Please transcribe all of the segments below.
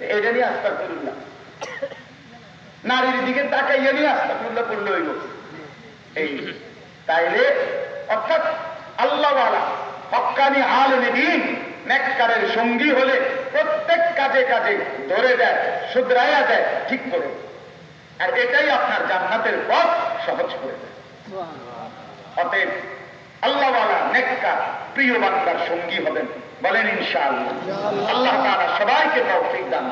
এটা নিয়ে আস্তা করুন না নারীর দিকে তাকাইয়া নিয়ে আস্তা করলে পড়লে হইব। এই, তাইলে অর্থাৎ আল্লাহওয়ালা হক্কানি আলমে দিন, নেককারের সঙ্গী হলে প্রত্যেক কাজে কাজে ধরে দেয়, শুধরাইয়া দেয়, ঠিক করে। আর এটাই আপনার জান্নাতের পথ সহজ করে দেয়। অতএব আল্লাহওয়ালা, নেককার, প্রিয় বান্দার সঙ্গী হবেন। বলেন ইনশাআল্লাহ। আল্লাহ তাআলা সবাইকে তৌফিক দান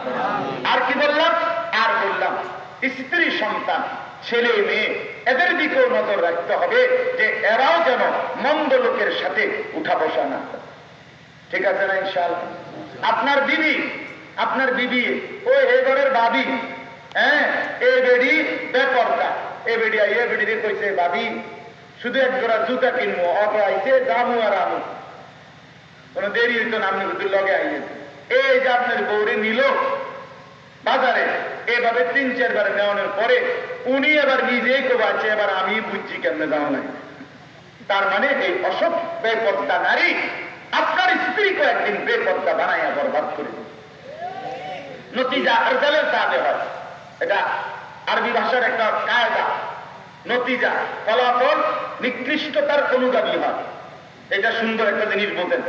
আর কি বললাম? আর বললাম, স্ত্রী, সন্তান, ছেলে, মেয়ে, এদের দিকেও নজর রাখতে হবে যে এরাও যেন মন্দ লোকের সাথে উঠা বসা না ঠিক আছে না ইনশাআল্লাহ? আপনার বিবি আপনার বিবি, ও এ ঘরের বাবি হ্যাঁ? এ বেডি বেপরটা এ বেডি এ বেডি দিয়ে কইছে বাবি শুধু এক জোড়া জুতা কিনবো অত আইছে দামু আর আমু কোনো দেরি হইতো না আপনি লগে আইয়েন এই যে আপনার বৌরে নিল বাজারে। এভাবে তিন চারবার নেওয়ানোর পরে উনি এবার নিজেই কোবাচ্ছে এবার আমি বুঝছি কেমনে যাওয়া নাই তার মানে এই অসৎ বেপর্দা নারী আপনার স্ত্রীকে একদিন বেপর্দা বানাইয়া বরবাদ করে। নতিজা আরজালের তাবে হয়। এটা আরবি ভাষার একটা কায়দা। নতিজা ফলাফল নিকৃষ্টতার অনুগামী হয়। এটা সুন্দর একটা জিনিস বলতেন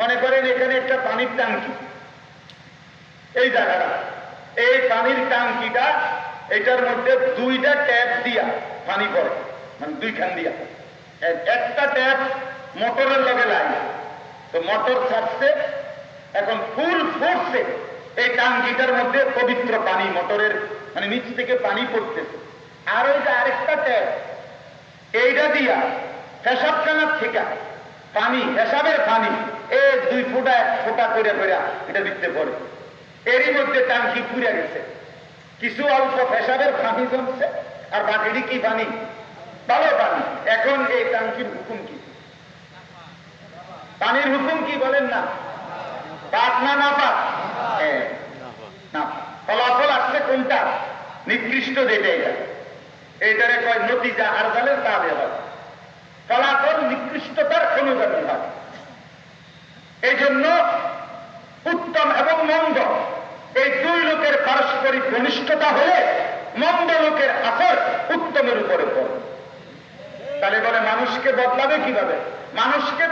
মনে করেন এখানে একটা পানির ট্যাঙ্কি। এই জায়গাটা। এই পানির ট্যাঙ্কিটা, এটার মধ্যে দুইটা ট্যাপ দিয়া পানি পড়ে। মানে দুইখান দিয়া। একটা ট্যাপ মোটরের লগে লাগে তো মোটর ছাড়ছে, এখন ফুল ফোর্সে এই টাঙ্কিটার মধ্যে পবিত্র পানি, মোটরের মানে নিচ থেকে পানি পড়তেছে। আর ওই যে আরেকটা ট্যাপ, এইটা দিয়া পেশাবখানার থেকে পানি পেশাবের পানি। এ দুই ফোঁটা, এক ফোঁটা করে করে এটা দিতে পড়ে এরই মধ্যে টাঙ্কি পুড়ে গেছে। কিছু অল্প পেশাবের পানি জমছে, আর বাকিটি কি পানি? ভালো পানি। এখন এই টাঙ্কির হুকুম কি? পানির হুকুম কি বলেন না? পাক না না পাক? ফলাফল আসছে কোনটা? নিকৃষ্ট যেটা এটা। এইটারে কয়, নতিজা আর জালের তাবে হয় ফলাফল নিকৃষ্টতার অনুগামী হয়। এই জন্য উত্তম এবং মন্দ এই দুই লোকের পারস্পরিক ঘনিষ্ঠতা হলে মন্দ লোকের আসর উত্তমের উপরে পড়ে। তাহলে বলে, মানুষকে বদলাবে কীভাবে? মানুষকে